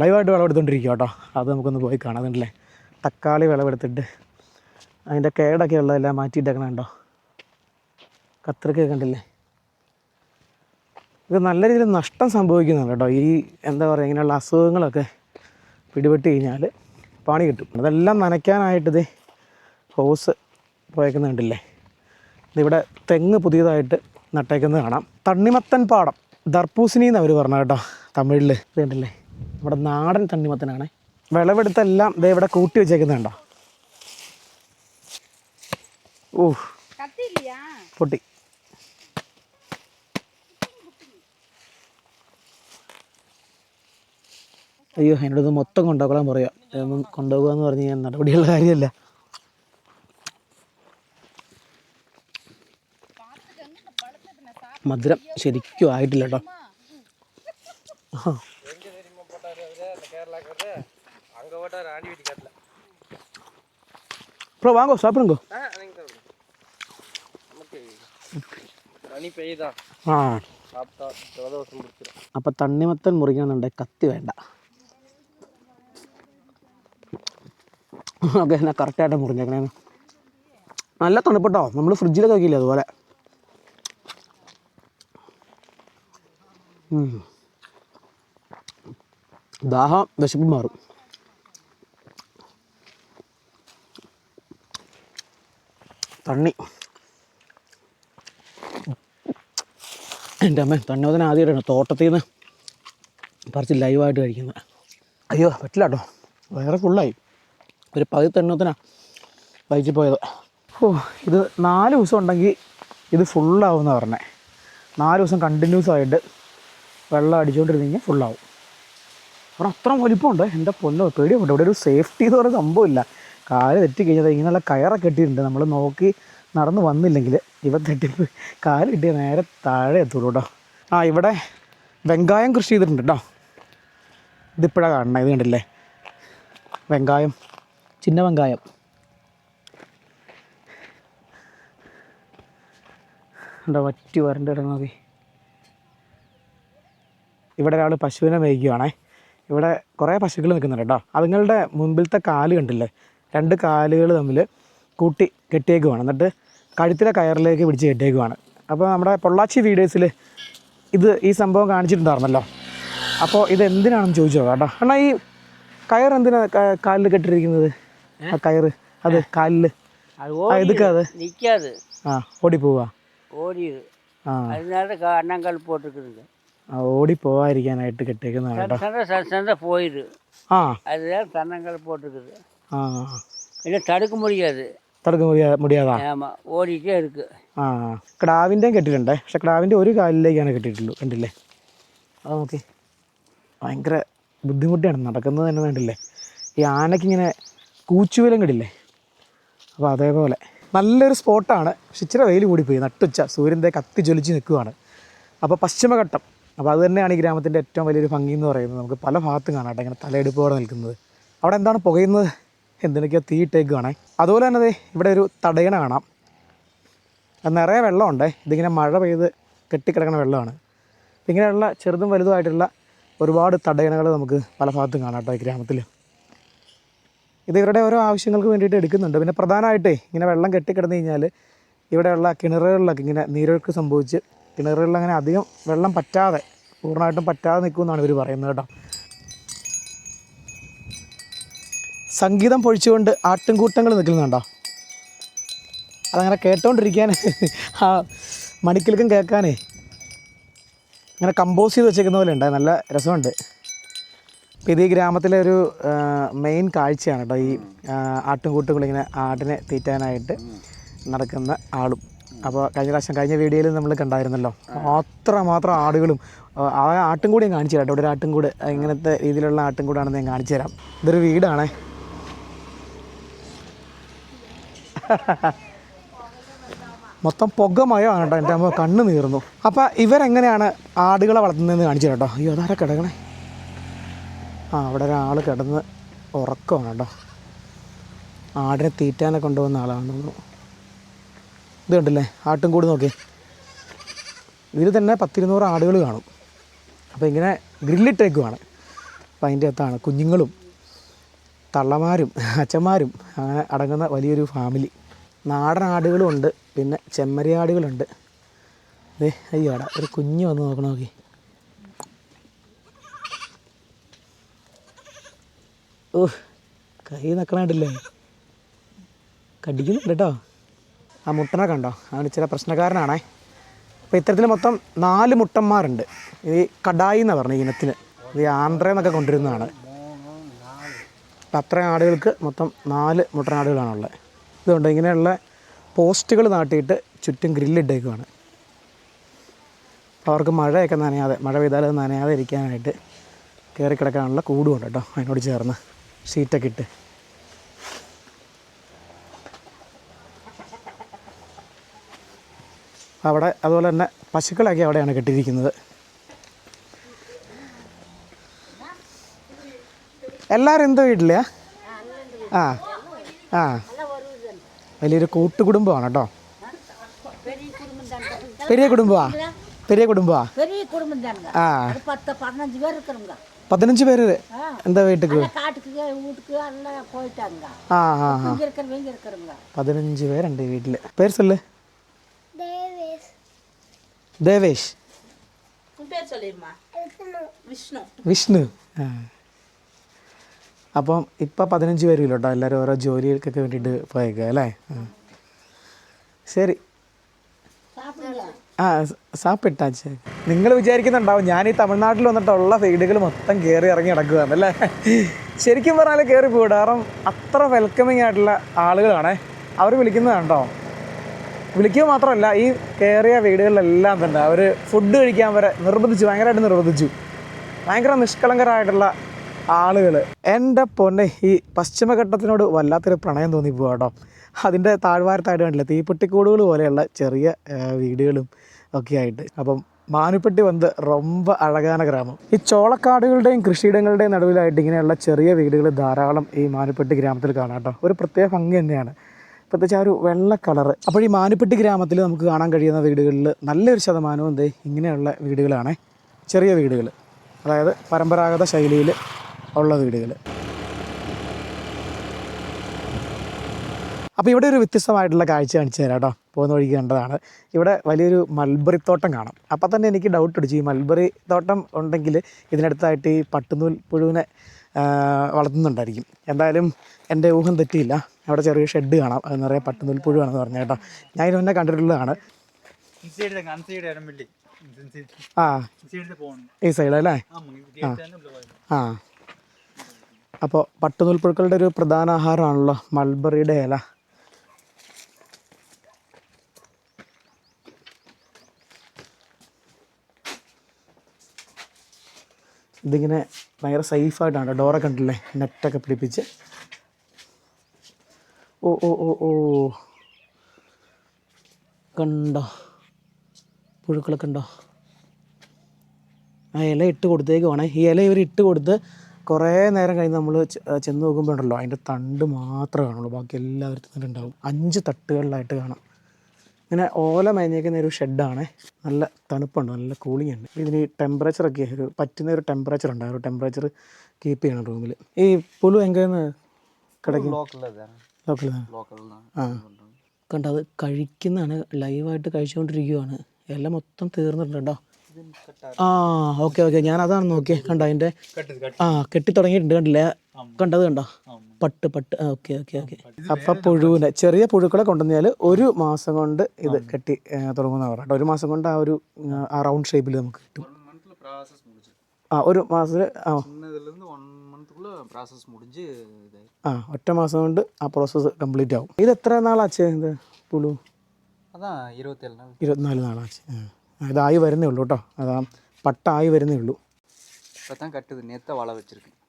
ലൈവായിട്ട് വിളവെടുത്തോണ്ടിരിക്കുക കേട്ടോ അത് നമുക്കൊന്ന് പോയി കാണാം. അതുണ്ടല്ലേ തക്കാളി വിളവെടുത്തിട്ട് അതിന്റെ കേടൊക്കെ ഉള്ളതെല്ലാം മാറ്റിയിട്ടേക്കണ കണ്ടോ? കത്രക്കൊക്കെ കണ്ടില്ലേ? ഇത് നല്ല രീതിയിൽ നഷ്ടം സംഭവിക്കുന്നുണ്ട് കേട്ടോ ഈ എന്താ പറയുക ഇങ്ങനെയുള്ള അസുഖങ്ങളൊക്കെ പിടിപെട്ട് കഴിഞ്ഞാൽ പണി കിട്ടും. അതെല്ലാം നനയ്ക്കാനായിട്ടിത് ഹോസ് പോയേക്കുന്നുണ്ടല്ലേ? ഇതിവിടെ തെങ്ങ് പുതിയതായിട്ട് നട്ടേക്കുന്നത് കാണാം. തണ്ണിമത്തൻ പാടം. ദർപ്പൂസിനി എന്ന് അവർ പറഞ്ഞ കേട്ടോ തമിഴിൽ. വേണ്ടല്ലേ നമ്മുടെ നാടൻ തണ്ണിമത്തനാണ്. വിളവെടുത്തെല്ലാം ദേ ഇവിടെ കൂട്ടി വെച്ചേക്കുന്നുണ്ടോ ഓ പൊട്ടി. അയ്യോ എന്നോട് മൊത്തം കൊണ്ടുപോകാൻ പറയാം. ഇതൊന്നും കൊണ്ടുപോകുക എന്ന് പറഞ്ഞു ഞാൻ നടപടിയുള്ള കാര്യമല്ല. മധുരം ശരിക്കും ആയിട്ടില്ല കേട്ടോ. ആ அப்புறம் வாங்க ആ. അപ്പം തണ്ണിമത്തൻ മുറിക്കണമെന്നുണ്ടെങ്കിൽ കത്തി വേണ്ട. ഓക്കെ എന്നാൽ കറക്റ്റായിട്ട് മുറിഞ്ഞേക്കണേ നല്ല തണുപ്പട്ടോ നമ്മൾ ഫ്രിഡ്ജിലൊക്കെ വയ്ക്കില്ലേ അതുപോലെ. ദാഹം വിശപ്പ് മാറും. തണ്ണി. എന്റെ അമ്മ തണ്ണിമത്തൻ ആദ്യമായിട്ടാണ് തോട്ടത്തിൽ നിന്ന് പറിച്ച് ലൈവായിട്ട് കഴിക്കുന്നത്. അയ്യോ പറ്റില്ല കേട്ടോ. വേറെ ഫുള്ളായി ഒരു പകുതി തണ്ണിമത്തനാ വൈകി പോയത്. ഓ ഇത് നാല് ദിവസം ഉണ്ടെങ്കിൽ ഇത് ഫുള്ളാവുമെന്നാണ് പറഞ്ഞേ. നാല് ദിവസം കണ്ടിന്യൂസ് ആയിട്ട് വെള്ളം അടിച്ചുകൊണ്ടിരുന്ന് കഴിഞ്ഞാൽ ഫുള്ളാവും അവിടെ അത്ര വലിപ്പമുണ്ട്. എന്റെ പൊന്നോ പേടിയുണ്ട് ഇവിടെ ഒരു സേഫ്റ്റി എന്ന് പറയുന്ന സംഭവമില്ല കാൽ തെറ്റി കഴിഞ്ഞാൽ ഇങ്ങനെയുള്ള കയറൊക്കെ കെട്ടിയിട്ടുണ്ട് നമ്മൾ നോക്കി നടന്ന് വന്നില്ലെങ്കിൽ ഇവ തെറ്റി കാൽ കിട്ടിയ നേരെ താഴെ എത്തുള്ളൂ കേട്ടോ. ആ ഇവിടെ വെങ്കായം കൃഷി ചെയ്തിട്ടുണ്ട് കേട്ടോ. ഇതിപ്പോഴാണ് കാണണം ഇത് കണ്ടില്ലേ? വെങ്കായം. ചിന്ന വെങ്കായം. എന്താ വറ്റി വരണ്ട കിടന്നത് ഇവിടെ ഒരാൾ പശുവിനെ മേയ്ക്കുകയാണേ ഇവിടെ കുറേ പശുക്കൾ നിൽക്കുന്നുണ്ട് കേട്ടോ അതുങ്ങളുടെ മുമ്പിലത്തെ കാല് കണ്ടില്ലേ രണ്ട് കാലുകൾ തമ്മിൽ കൂട്ടി കെട്ടിയേക്കുവാണ് എന്നിട്ട് കഴുത്തിലെ കയറിലേക്ക് പിടിച്ച് കെട്ടിയേക്കുവാണ് അപ്പോൾ നമ്മുടെ പൊള്ളാച്ചി വീഡിയോസിൽ ഇത് ഈ സംഭവം കാണിച്ചിട്ടുണ്ടായിരുന്നല്ലോ അപ്പോൾ ഇത് എന്തിനാണെന്ന് ചോദിച്ചോ കേട്ടോ അണ്ണാ ഈ കയർ എന്തിനാ ക- കാലിൽ കെട്ടിയിരിക്കുന്നത് ആ കയറ് അത് കാലിൽ அது ആ എതുക്കാ അത് நிற்காது ആ ഓടിപ്പോവാ ஓடிது ആ அதனால க அண்ணங்கால் ഓടി போகாதிருக்கேன் நைட்டு கெட்டேக்குன்னு ஆகட்டும் சண்டை சண்டை തടുക്ക മുടിയാതാ ഓടിക്കേ എടുക്കുക ആ. കിടാവിന്റെയും കെട്ടിട്ടുണ്ടേ. പക്ഷെ കിടാവിന്റെ ഒരു കാലിലേക്കാണ് കെട്ടിട്ടുള്ളൂ കണ്ടില്ലേ? അത് നോക്കി. ഭയങ്കര ബുദ്ധിമുട്ടിയാണ്. നടക്കുന്നത് തന്നെ കണ്ടില്ലേ? ഈ ആനയ്ക്കിങ്ങനെ കൂച്ചുവിലും കിട്ടില്ലേ അപ്പോൾ അതേപോലെ. നല്ലൊരു സ്പോട്ടാണ്. പക്ഷെ ഇച്ചിരി വെയിൽ കൂടിപ്പോയി. നട്ടുച്ച. സൂര്യന്റെ കത്തി ജ്വലിച്ച് നിൽക്കുകയാണ് അപ്പോൾ പശ്ചിമഘട്ടം. അപ്പോൾ അത് തന്നെയാണ് ഈ ഗ്രാമത്തിന്റെ ഏറ്റവും വലിയൊരു ഭംഗി എന്ന് പറയുന്നത്. നമുക്ക് പല ഭാഗത്തും കാണാം കേട്ടോ ഇങ്ങനെ തലയെടുപ്പോടെ നിൽക്കുന്നത്. അവിടെ എന്താണ് പുകയുന്നത്? എന്തിനൊക്കെയോ തീയിട്ടേക്കുവാണേ അതുപോലെ തന്നെ ഇവിടെ ഒരു തടയണ കാണാം. നിറയെ വെള്ളമുണ്ട്. ഇതിങ്ങനെ മഴ പെയ്ത് കെട്ടിക്കിടക്കുന്ന വെള്ളമാണ്. ഇങ്ങനെയുള്ള ചെറുതും വലുതുമായിട്ടുള്ള ഒരുപാട് തടയണകൾ നമുക്ക് പല ഭാഗത്തും കാണാം ഈ ഗ്രാമത്തിൽ. ഇത് ഇവരുടെ ഓരോ ആവശ്യങ്ങൾക്ക് വേണ്ടിയിട്ട് എടുക്കുന്നുണ്ട്. പിന്നെ പ്രധാനമായിട്ടേ ഇങ്ങനെ വെള്ളം കെട്ടിക്കിടന്നു കഴിഞ്ഞാൽ ഇവിടെയുള്ള കിണറുകളിലൊക്കെ ഇങ്ങനെ നീരൊഴുക്ക് സംഭവിച്ച് കിണറുകളിൽ അങ്ങനെ അധികം വെള്ളം പറ്റാതെ പൂർണമായിട്ടും പറ്റാതെ നിൽക്കുമെന്നാണ് ഇവർ പറയുന്നത് കേട്ടോ. സംഗീതം പൊഴിച്ചുകൊണ്ട് ആട്ടിൻകൂട്ടങ്ങൾ നിൽക്കുന്നുണ്ടോ? അതങ്ങനെ കേട്ടോണ്ടിരിക്കാൻ ആ മണിക്കിൽക്കും കേൾക്കാനേ ഇങ്ങനെ കമ്പോസ് ചെയ്ത് വെച്ചേക്കുന്ന പോലെ ഉണ്ട്. നല്ല രസമുണ്ട്. അപ്പോൾ ഇത് ഈ ഗ്രാമത്തിലെ ഒരു മെയിൻ കാഴ്ചയാണ് കേട്ടോ ഈ ആ, ആട്ടിൻകൂട്ടുകൾ ഇങ്ങനെ ആടിനെ തീറ്റാനായിട്ട് നടക്കുന്ന ആളും. അപ്പോൾ കഴിഞ്ഞ പ്രാവശ്യം കഴിഞ്ഞ വീഡിയോയിൽ നമ്മൾ കണ്ടായിരുന്നല്ലോ. അത്ര മാത്രം ആടുകളും ആ, ആട്ടും കൂടി കാണിച്ചു തരാം ഇവിടെ ഒരു ആട്ടിൻകൂട് ഇങ്ങനത്തെ രീതിയിലുള്ള ആട്ടും കൂടാണ് ഞാൻ കാണിച്ചു തരാം. ഇതൊരു വീടാണേ. മൊത്തം പുകമയമാണ് കേട്ടോ എന്റെ അമ്മ കണ്ണ് നീറുന്നു. അപ്പോൾ ഇവരെങ്ങനെയാണ് ആടുകളെ വളർത്തുന്നതെന്ന് കാണിച്ചു കേട്ടോ. അയ്യോ അതാരാ കിടക്കണേ? ആ അവിടെ ഒരാൾ കിടന്ന് ഉറക്കമാണ് കേട്ടോ. ആടിനെ തീറ്റാനെ കൊണ്ടുപോകുന്ന ആളാണെന്ന് തോന്നുന്നു. ഇത് കണ്ടില്ലേ ആട്ടും കൂടി നോക്കി ഇതിൽ തന്നെ പത്തിരുന്നൂറ് ആടുകൾ കാണും. അപ്പോൾ ഇങ്ങനെ ഗ്രില്ലിട്ടേക്കുവാണ്. അപ്പോൾ അതിന്റെ അകത്താണ് കുഞ്ഞുങ്ങളും തള്ളമാരും അച്ഛന്മാരും അങ്ങനെ അടങ്ങുന്ന വലിയൊരു ഫാമിലി നാടൻ ആടുകളും ഉണ്ട് പിന്നെ ചെമ്മരിയാടുകളുണ്ട് ദേ അയ്യോടാ ഒരു കുഞ്ഞ് വന്ന് നോക്കണം നോക്കി. ഓ കൈ നക്കണായിട്ടില്ലേ കടിക്കുന്നുണ്ട് കേട്ടോ. ആ മുട്ടനെ കണ്ടോ? അവന് ചില പ്രശ്നക്കാരനാണേ. അപ്പോൾ ഇത്തരത്തിൽ മൊത്തം നാല് മുട്ടന്മാരുണ്ട്. ഈ കടായി എന്നാണ് പറഞ്ഞ ഇനത്തിന്. ഇത് ആന്ധ്രയെന്നൊക്കെ കൊണ്ടുവരുന്നതാണ്. അപ്പം അത്രയും ആടുകൾക്ക് മൊത്തം നാല് മുട്ടനാടുകളാണുള്ളത്. ഇതുകൊണ്ട് ഇങ്ങനെയുള്ള പോസ്റ്റുകൾ നാട്ടിയിട്ട് ചുറ്റും ഗ്രില്ലിട്ടേക്കുവാണ്. അപ്പോൾ അവർക്ക് മഴയൊക്കെ നനയാതെ മഴ പെയ്താൽ അത് നനയാതെ ഇരിക്കാനായിട്ട് കയറി കിടക്കാനുള്ള കൂടുമുണ്ട് കേട്ടോ അതിനോട് ചേർന്ന്. ഷീറ്റൊക്കെ ഇട്ട്. അവിടെ അതുപോലെ തന്നെ പശുക്കളൊക്കെ അവിടെയാണ് കെട്ടിയിരിക്കുന്നത്. എല്ലാവരും എന്ത് വീട്ടിലെയാ ആ ആ. വലിയൊരു കൂട്ടുകുടുംബമാണ് കേട്ടോ. പെരിയ കുടുംബമാ? പെരിയ കുടുംബമാ? ആ. പതിനഞ്ച് പേര് എന്താ വീട്ടുക്ക്? ആ ആ പതിനഞ്ച് പേരുണ്ട് വീട്ടിൽ. പേര് സല്ലേ. ദേവേഷ് വിഷ്ണു. അപ്പം ഇപ്പം പതിനഞ്ച് പേരില്ല കേട്ടോ എല്ലാവരും ഓരോ ജോലികൾക്കൊക്കെ വേണ്ടിയിട്ട് പോയേക്കുക അല്ലേ? ശരി. ആ സാപ്പിട്ടാച്ച് നിങ്ങൾ വിചാരിക്കുന്നുണ്ടാവും ഞാൻ ഈ തമിഴ്നാട്ടിൽ വന്നിട്ടുള്ള വീടുകൾ മൊത്തം കയറി ഇറങ്ങി കിടക്കുകയാണ് അല്ലേ? ശരിക്കും പറഞ്ഞാൽ കയറി പോകും കാരണം അത്ര വെൽക്കമിങ് ആയിട്ടുള്ള ആളുകളാണേ. അവർ വിളിക്കുന്നതാണ്? കണ്ടോ വിളിക്കുക മാത്രമല്ല ഈ കയറിയ വീടുകളിലെല്ലാം തന്നെ അവർ ഫുഡ് കഴിക്കാൻ വരെ നിർബന്ധിച്ചു ഭയങ്കരമായിട്ട് നിർബന്ധിച്ചു. ഭയങ്കര നിഷ്കളങ്കരായിട്ടുള്ള ആളുകൾ എന്റെ പൊന്നെ ഈ പശ്ചിമഘട്ടത്തിനോട് വല്ലാത്തൊരു പ്രണയം തോന്നി പോകാം കേട്ടോ അതിന്റെ താഴ്വാരത്തായിട്ട് കണ്ടില്ല തീപ്പെട്ടിക്കൂടുകൾ പോലെയുള്ള ചെറിയ വീടുകളും ഒക്കെ ആയിട്ട്. അപ്പം മാനുപ്പെട്ടി വന്ന് റൊമ്പ അഴകാന ഗ്രാമം. ഈ ചോളക്കാടുകളുടെയും കൃഷിയിടങ്ങളുടെയും നടുവിലായിട്ട് ഇങ്ങനെയുള്ള ചെറിയ വീടുകൾ ധാരാളം ഈ മാനുപ്പെട്ടി ഗ്രാമത്തിൽ കാണാം കേട്ടോ ഒരു പ്രത്യേക ഭംഗി തന്നെയാണ്. പ്രത്യേകിച്ച് ആ ഒരു വെള്ള കളറ് അപ്പോൾ ഈ മാനുപ്പെട്ടി ഗ്രാമത്തിൽ നമുക്ക് കാണാൻ കഴിയുന്ന വീടുകളിൽ നല്ലൊരു ശതമാനവും എന്തേ ഇങ്ങനെയുള്ള വീടുകളാണ് ചെറിയ വീടുകൾ. അതായത് പരമ്പരാഗത ശൈലിയിൽ ഉള്ള വീടുകൾ. അപ്പോൾ ഇവിടെ ഒരു വ്യത്യസ്തമായിട്ടുള്ള കാഴ്ച കാണിച്ചു തരാം കേട്ടോ. പോകുന്ന വഴിക്ക് കണ്ടതാണ്. ഇവിടെ വലിയൊരു മൽബറി തോട്ടം കാണാം. അപ്പോൾ തന്നെ എനിക്ക് ഡൗട്ട് അടിച്ചു. ഈ മൽബറി തോട്ടം ഉണ്ടെങ്കിൽ ഇതിനടുത്തായിട്ട് ഈ പട്ടുനൂൽ പുഴുവിനെ വളർത്തുന്നുണ്ടായിരിക്കും. എന്തായാലും എന്റെ ഊഹം തെറ്റിയില്ല. അവിടെ ചെറിയ ഷെഡ് കാണാം. അത് നിറയെ പട്ടുനൂൽപ്പുഴുവാണെന്ന് പറഞ്ഞു കേട്ടോ. ഞാൻ ഇതിനെ കണ്ടിട്ടുള്ളതാണ്. ആ. ഈ സൈഡ് അല്ലേ? ആ അപ്പോൾ പട്ടുനൂൽപ്പുഴുക്കളുടെ ഒരു പ്രധാന ആഹാരമാണല്ലോ മൾബറിയുടെ ഇല. ഇതിങ്ങനെ ഭയങ്കര സേഫായിട്ടാണ് ഡോറൊക്കെ ഉണ്ടല്ലേ? നെറ്റൊക്കെ പിടിപ്പിച്ച്. ഓ ഓ ഓ ഓ. കണ്ടോ? പുഴുക്കളൊക്കെ ഉണ്ടോ ആ ഇല ഇട്ട് കൊടുത്തേക്കുവാണ്. ഈ ഇല ഇവർ ഇട്ട് കൊടുത്ത് കുറേ നേരം കഴിഞ്ഞ് നമ്മൾ ചെന്ന് നോക്കുമ്പോൾ ഉണ്ടല്ലോ അതിന്റെ തണ്ട് മാത്രമേ കാണുള്ളൂ. ബാക്കി എല്ലാവരും തന്നെ ഉണ്ടാവും അഞ്ച് തട്ടുകളിലായിട്ട് കാണാം. ഇങ്ങനെ ഓല മേഞ്ഞേക്കുന്ന ഒരു ഷെഡാണ്. നല്ല തണുപ്പുണ്ട് നല്ല കൂളിംഗ് ഉണ്ട്. ഇതിന് ടെമ്പറേച്ചറൊക്കെ ഒരു പറ്റുന്ന ഒരു ടെമ്പറേച്ചർ ഉണ്ട്. ആ ഒരു ടെമ്പറേച്ചർ കീപ്പ് ചെയ്യണം റൂമിൽ ഈ പുഴു എങ്ങനെ കിടക്കും ലോക്കൽ ആ. കണ്ടോ അത് കഴിക്കുന്നതാണ് ലൈവായിട്ട് കഴിച്ചുകൊണ്ടിരിക്കുകയാണ് എല്ലാം മൊത്തം തീർന്നിട്ടുണ്ട്? കേട്ടോ ആ ഓക്കെ ഓക്കെ. ഞാൻ അതാണ് നോക്കിയത് കണ്ടോ അതിന്റെ ആ കെട്ടി തുടങ്ങിയിട്ടുണ്ട്. കണ്ടില്ലേ? കണ്ടത് കണ്ടോ? പട്ട് പട്ട്. Okay okay okay. അപ്പം പുഴുവിനെ ചെറിയ പുഴുക്കളെ കൊണ്ടുവന്നാൽ ഒരു മാസം കൊണ്ട് ഇത് കെട്ടി തുടങ്ങുന്ന പറഞ്ഞു ഒരു മാസം കൊണ്ട് ആ ഒരു ആ റൗണ്ട് ഷേപ്പിൽ നമുക്ക് കിട്ടും. ആ ഒരു മാസത്തിൽ ആ. ഒറ്റ മാസം കൊണ്ട് ആ പ്രോസസ് കംപ്ലീറ്റ് ആവും. ഇത് എത്ര നാളാച്ചേ ഇത് പുളു? ഇരുപത്തിനാല് നാളാ. ഇരുപത്തിനാല് ആയി ഇതായി വരുന്നേ ഉള്ളൂ കേട്ടോ അതാ പട്ടായി വരുന്നേ ഉള്ളൂ.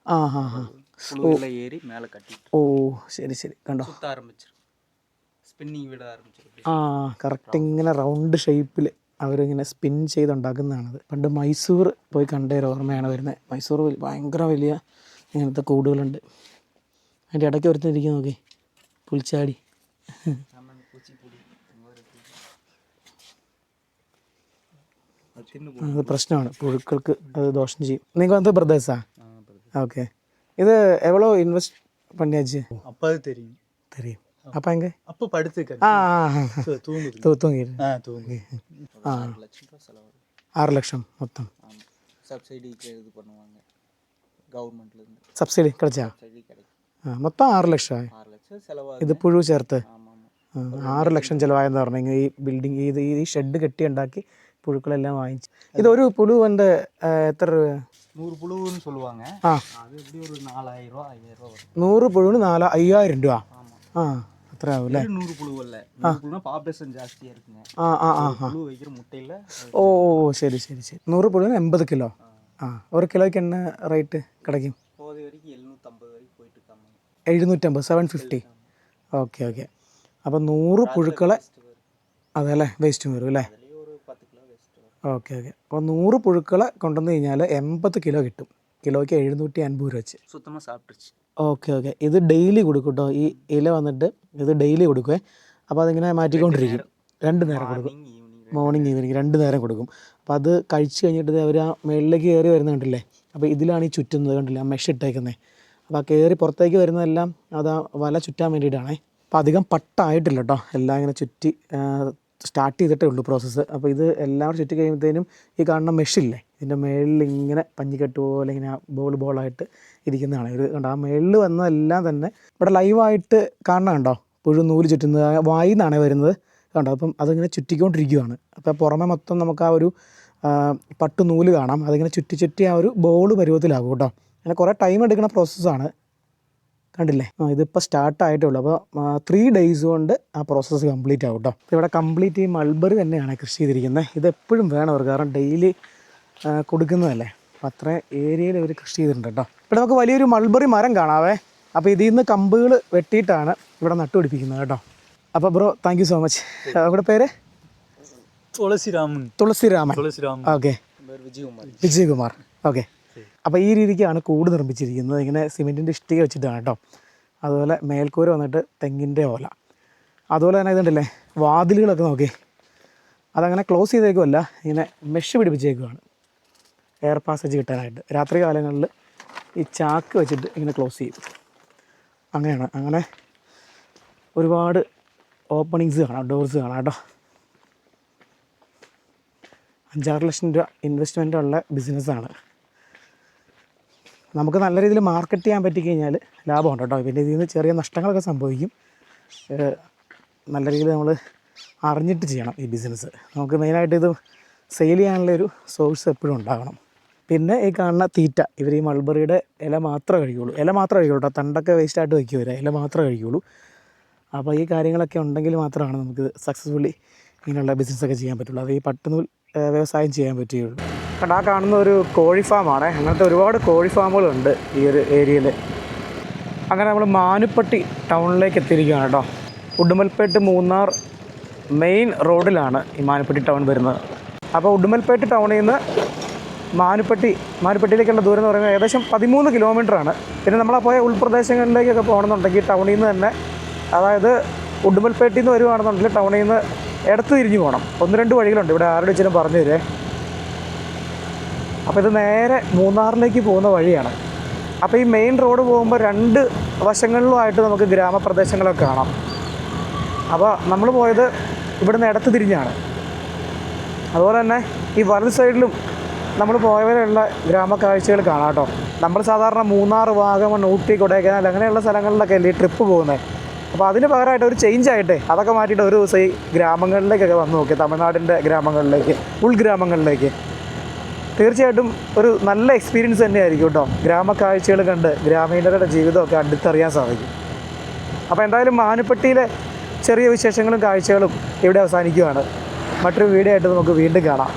ആ ഹാ ഹാ. ഓ ശരി ശരി. കണ്ടോ? സ്പിന്നിങ് ആ കറക്റ്റ് ഇങ്ങനെ റൗണ്ട് ഷേപ്പിൽ അവരിങ്ങനെ സ്പിൻ ചെയ്തുണ്ടാക്കുന്നതാണത്. പണ്ട് മൈസൂർ പോയി കണ്ടൊരു ഓർമ്മയാണ് വരുന്നത് മൈസൂർ ഭയങ്കര വലിയ ഇങ്ങനത്തെ കൂടുകളുണ്ട് അതിൻ്റെ ഇടയ്ക്ക് ഒരുത്തിരിക്കും നോക്കി പുൽച്ചാടി അത് പ്രശ്നമാണ് പുഴുക്കൾക്ക് അത് ദോഷം ചെയ്യും നിങ്ങൾ വന്ന് ബ്രദേഴ്സാ ഓക്കെ ഇത് എവ്വളോ ഇൻവെസ്റ്റ് பண்ணியாச்சு அப்போ அது தெரியும் தெரியும் அப்பா எங்க அப்போ படுத்துக்க ஆ ஆ, ஆ. தூங்குது தூ தூங்கிடு ஆ தூங்கு ஆ ஆறு லட்சம் மொத்தம் சப்சிடிக்கு இது பண்ணுவாங்க கவர்மெண்ட்லேருந்து സബ്സിഡി കിടച്ചാ சப்சிடி கிடைக்கும் ആ മൊത്തം ആറ് ലക്ഷം ஆறு லட்சம் செலவாகும் ഇത് പുഴു ചേർത്ത് ஆமாம் ஆமாம் ആ, ആറ് ലക്ഷം ചിലവായെന്ന് പറഞ്ഞെങ്കിൽ ഈ ബിൽഡിംഗ് ഇത് ഈ ഷെഡ് കെട്ടി ഉണ്ടാക്കി പുഴുക്കളെല്ലാം വാങ്ങിച്ചു ഇതൊരു പുഴുവിൻ്റെ എത്ര രൂപ நூறு புழுவுன்னு சொல்லுவாங்க ആ அது எப்படி ஒரு நாலாயிரம் ரூபா ஐயாயிரம் ரூபா வரும் നൂറ് പുഴുവിന് നാല് അയ്യായിരം രൂപ ആ അത്ര ആവും അല്ലേ இது நூறு புழு இல்ல நூறு புழுனா பாப்புலேஷன் ஜாஸ்தியாக இருக்குங்க ആ ആ ആ ആ புழு வைக்கிற முட்டையில் ഓ ഓ, ഓ, ശരി ശരി ശരി നൂറ് പുഴുവിന് എൺപത് കിലോ ആ ഒരു കിലോയ്ക്ക് എണ്ണ റേറ്റ് കിടക്കും போதை வரைக்கும் எழுநூற்றம்பது வரைக்கும் போயிட்டு இருக்காங்க എഴുന്നൂറ്റമ്പത് സെവൻ ഫിഫ്റ്റി ഓക്കെ ഓക്കെ അപ്പോൾ നൂറ് പുഴുക്കളെ അതെ അല്ലേ വേസ്റ്റ് വരും അല്ലേ அதுலேயே ஒரு பத்து கிலோ வேஸ்ட் வரும் ഓക്കെ ഓക്കെ അപ്പോൾ നൂറ് പുഴുക്കളെ കൊണ്ടുവന്ന് കഴിഞ്ഞാൽ എൺപത് കിലോ കിട്ടും കിലോയ്ക്ക് എഴുന്നൂറ്റി അൻപത് രൂപ വെച്ച് சுத்தமாக சாப்பிட்டுருச்சு ഓക്കെ ഓക്കെ ഇത് ഡെയിലി കൊടുക്കും കേട്ടോ ഈ ഇല വന്നിട്ട് ഇത് ഡെയിലി കൊടുക്കുവേ അപ്പോൾ അതിങ്ങനെ മാറ്റിക്കൊണ്ടിരിക്കും രണ്ട് നേരം കൊടുക്കും மார்னிங் ஈவினிங் മോർണിംഗ് ഈവനിങ് രണ്ട് നേരം കൊടുക്കും. അപ്പോൾ അത് കഴിച്ച് കഴിഞ്ഞിട്ട് അവർ ആ മുകളിലേക്ക് കയറി വരുന്നത് കണ്ടില്ലേ? അപ്പോൾ ഇതിലാണ് ഈ ചുറ്റുന്നത് കണ്ടില്ലേ? ആ മെഷ് ഇട്ടേക്കുന്നത് അപ്പോൾ ആ കയറി പുറത്തേക്ക് വരുന്നതെല്ലാം അത് ആ വല ചുറ്റാൻ വേണ്ടിയിട്ടാണേ. അപ്പോൾ അധികം പട്ടായിട്ടില്ല കേട്ടോ. എല്ലാം ഇങ്ങനെ ചുറ്റി സ്റ്റാർട്ട് ചെയ്തിട്ടേ ഉള്ളൂ പ്രോസസ്സ് അപ്പോൾ ഇത് എല്ലാവരും ചുറ്റി കഴിയുമ്പോഴത്തേനും ഈ കാണുന്ന മെഷില്ലേ ഇതിന്റെ മേളിൽ ഇങ്ങനെ പഞ്ഞിക്കെട്ട് പോലെ ഇങ്ങനെ ബോൾ ബോളായിട്ട് ഇരിക്കുന്നതാണ്. ഇത് കണ്ടോ ആ മേളിൽ വന്നതെല്ലാം തന്നെ ഇവിടെ ലൈവായിട്ട് കാണണം കണ്ടോ? പുഴു നൂൽ ചുറ്റുന്നത് വായിൽ നിന്നാണ് വരുന്നത്. കണ്ടോ? അപ്പം അതിങ്ങനെ ചുറ്റിക്കൊണ്ടിരിക്കുകയാണ് അപ്പോൾ പുറമെ മൊത്തം നമുക്ക് ആ ഒരു പട്ട് നൂൽ കാണാം. അതിങ്ങനെ ചുറ്റി ചുറ്റി ആ ഒരു ബോൾ പരുവത്തിലാകും കേട്ടോ. അങ്ങനെ കുറേ ടൈം എടുക്കുന്ന പ്രോസസ്സാണ് കണ്ടില്ലേ? ആ ഇതിപ്പോൾ സ്റ്റാർട്ട് ആയിട്ടേ ഉള്ളൂ അപ്പോൾ ത്രീ ഡേയ്സ് കൊണ്ട് ആ പ്രോസസ്സ് കംപ്ലീറ്റ് ആകും കേട്ടോ. ഇവിടെ കംപ്ലീറ്റ് ഈ മൾബറി തന്നെയാണ് കൃഷി ചെയ്തിരിക്കുന്നത് ഇത് എപ്പോഴും വേണം അവർ കാരണം ഡെയിലി കൊടുക്കുന്നതല്ലേ. അപ്പം അത്ര ഏരിയയിൽ അവർ കൃഷി ചെയ്തിട്ടുണ്ട് കേട്ടോ. ഇവിടെ നമുക്ക് വലിയൊരു മൾബറി മരം കാണാവേ. അപ്പോൾ ഇതിൽ നിന്ന് കമ്പുകൾ വെട്ടിയിട്ടാണ് ഇവിടെ നട്ടുപിടിപ്പിക്കുന്നത് കേട്ടോ. അപ്പൊ bro thank you so much അവിടെ പേര്? തുളസിരാമൻ. തുളസിരാമൻ. ഓക്കെ. വിജയകുമാർ. ഓക്കെ. അപ്പൊ ഈ രീതിക്കാണ് കൂട് നിർമ്മിച്ചിരിക്കുന്നത്. ഇങ്ങനെ സിമെന്റിന്റെ ഇഷ്ടിക വെച്ചിട്ടാണ് കേട്ടോ. അതുപോലെ മേൽക്കൂര വന്നിട്ട് തെങ്ങിന്റെ ഓല. അതുപോലെ തന്നെ ഇതുണ്ടല്ലേ വാതിലുകളൊക്കെ നോക്കി. അതങ്ങനെ ക്ലോസ് ചെയ്തേക്കുമല്ല ഇങ്ങനെ മെഷ് പിടിപ്പിച്ചേക്കുവാണ്. എയർ പാസേജ് കിട്ടാനായിട്ട്. രാത്രി കാലങ്ങളിൽ ഈ ചാക്ക് വെച്ചിട്ട് ഇങ്ങനെ ക്ലോസ് ചെയ്യും. അങ്ങനെയാണ്. അങ്ങനെ ഒരുപാട് ഓപ്പണിങ്സ് കാണാം ഡോർസ് കാണാം കേട്ടോ. അഞ്ചാറ് ലക്ഷം രൂപ ഇൻവെസ്റ്റ്മെന്റ് ഉള്ള ബിസിനസ്സാണ് നമുക്ക് നല്ല രീതിയിൽ മാർക്കറ്റ് ചെയ്യാൻ പറ്റിക്കഴിഞ്ഞാൽ ലാഭമുണ്ട് കേട്ടോ. പിന്നെ ഇതിൽ നിന്ന് ചെറിയ നഷ്ടങ്ങളൊക്കെ സംഭവിക്കും. നല്ല രീതിയിൽ നമ്മൾ അറിഞ്ഞിട്ട് ചെയ്യണം ഈ ബിസിനസ് നമുക്ക് മെയിനായിട്ട് ഇത് സെയിൽ ചെയ്യാനുള്ള ഒരു സോഴ്സ് എപ്പോഴും ഉണ്ടാകണം പിന്നെ ഈ കാണുന്ന തീറ്റ ഇവർ ഈ മൾബറിയുടെ ഇല മാത്രമേ കഴിക്കുള്ളൂ. ഇല മാത്രമേ കഴിക്കുള്ളൂ തണ്ടൊക്കെ വേസ്റ്റായിട്ട് വയ്ക്കുക ഇല മാത്രമേ കഴിക്കുള്ളൂ. അപ്പോൾ ഈ കാര്യങ്ങളൊക്കെ ഉണ്ടെങ്കിൽ മാത്രമാണ് നമുക്ക് സക്സസ്ഫുള്ളി ഇങ്ങനെയുള്ള ബിസിനസ്സൊക്കെ ചെയ്യാൻ പറ്റുള്ളൂ. അത് ഈ പട്ടുനൂൽ വ്യവസായം ചെയ്യാൻ പറ്റുകയുള്ളൂ. ആ കാണുന്ന ഒരു കോഴി ഫാമാണ് അങ്ങനത്തെ ഒരുപാട് കോഴി ഫാമുകളുണ്ട് ഈ ഒരു ഏരിയയിൽ അങ്ങനെ നമ്മൾ മാനുപ്പട്ടി ടൗണിലേക്ക് എത്തിയിരിക്കുകയാണ് കേട്ടോ. ഉടുമൽപേട്ട് മൂന്നാർ മെയിൻ റോഡിലാണ് ഈ മാനുപ്പട്ടി ടൗൺ വരുന്നത്. അപ്പോൾ ഉടുമൽപേട്ട് ടൗണിൽ നിന്ന് മാനുപ്പട്ടി മാനുപ്പട്ടിയിലേക്കുള്ള ദൂരം എന്ന് പറയുന്നത് ഏകദേശം പതിമൂന്ന് കിലോമീറ്ററാണ് പിന്നെ നമ്മളാ പോയ ഉൾപ്രദേശങ്ങളിലേക്കൊക്കെ പോകണമെന്നുണ്ടെങ്കിൽ ടൗണിൽ നിന്ന് തന്നെ അതായത് ഉടുമൽപേട്ടിൽ നിന്ന് വരുവാണെന്നുണ്ടെങ്കിൽ ടൗണിൽ നിന്ന് ഇടത്ത് തിരിഞ്ഞു പോകണം. ഒന്ന് രണ്ട് വഴികളുണ്ട്. ഇവിടെ ആരുടെ വെച്ചാലും പറഞ്ഞു തരേ അപ്പോൾ ഇത് നേരെ മൂന്നാറിലേക്ക് പോകുന്ന വഴിയാണ്. അപ്പോൾ ഈ മെയിൻ റോഡ് പോകുമ്പോൾ രണ്ട് വശങ്ങളിലുമായിട്ട് നമുക്ക് ഗ്രാമപ്രദേശങ്ങളൊക്കെ കാണാം. അപ്പോൾ നമ്മൾ പോയത് ഇവിടുന്ന് ഇടത്ത് തിരിഞ്ഞാണ്. അതുപോലെ തന്നെ ഈ വലത് സൈഡിലും നമ്മൾ പോയവരെയുള്ള ഗ്രാമക്കാഴ്ചകൾ കാണാം കേട്ടോ. നമ്മൾ സാധാരണ മൂന്നാർ വാഗമൺ ഊട്ടി കൊടൈക്കനാൽ അങ്ങനെയുള്ള സ്ഥലങ്ങളിലൊക്കെ അല്ലേ ട്രിപ്പ് പോകുന്നത്. അപ്പോൾ അതിന് പകരമായിട്ട് ഒരു ചേഞ്ച് ആയിട്ട് അതൊക്കെ മാറ്റിയിട്ട് ഒരു ദിവസം ഈ ഗ്രാമങ്ങളിലേക്കൊക്കെ വന്ന് നോക്കി തമിഴ്നാടിന്റെ ഗ്രാമങ്ങളിലേക്ക് ഉൾഗ്രാമങ്ങളിലേക്ക്. തീർച്ചയായിട്ടും ഒരു നല്ല എക്സ്പീരിയൻസ് തന്നെയായിരിക്കും കേട്ടോ. ഗ്രാമക്കാഴ്ചകൾ കണ്ട് ഗ്രാമീണരുടെ ജീവിതമൊക്കെ അടുത്തറിയാൻ സാധിക്കും. അപ്പോൾ എന്തായാലും മാനപ്പെട്ടിയിലെ ചെറിയ വിശേഷങ്ങളും കാഴ്ചകളും ഇവിടെ അവസാനിക്കുകയാണ്. മറ്റൊരു വീഡിയോ ആയിട്ട് നമുക്ക് വീണ്ടും കാണാം.